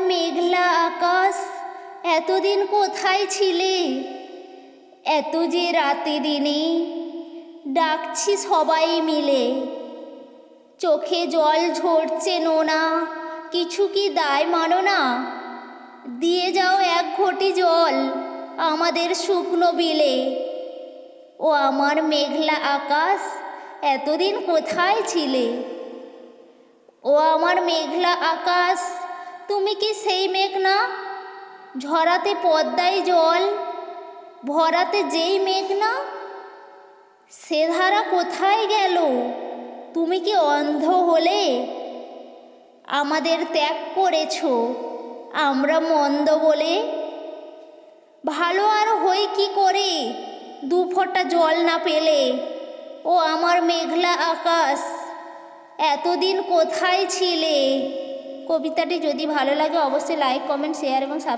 মেঘলা আকাশ, এতদিন কোথায় ছিলে? এত যে রাতে দিনে ডাকছি সবাই মিলে। চোখে জল ঝরছে নোনা, কিছু কি দায় মানো না? দিয়ে যাও এক ঘটি জল আমাদের শুকনো বিলে। ও আমার মেঘলা আকাশ, এতদিন কোথায় ছিলে? ও আমার মেঘলা আকাশ তুমি কি সেই মেঘ না? ঝরাতে পদ্মায় জল, ভরাতে যেই মেঘ না? সে ধারা কোথায় গেল? তুমি কি অন্ধ হলে? আমাদের ত্যাগ করেছ, আমরা মন্দ বলে? ভালো আর হই কি করে? দু ফোঁটা জল না পেলে? ও আমার মেঘলা আকাশ, এতদিন কোথায় ছিলে? কবিতাটি যদি ভালো লাগে অবশ্যই লাইক কমেন্ট শেয়ার এবং সাবস্ক্রাইব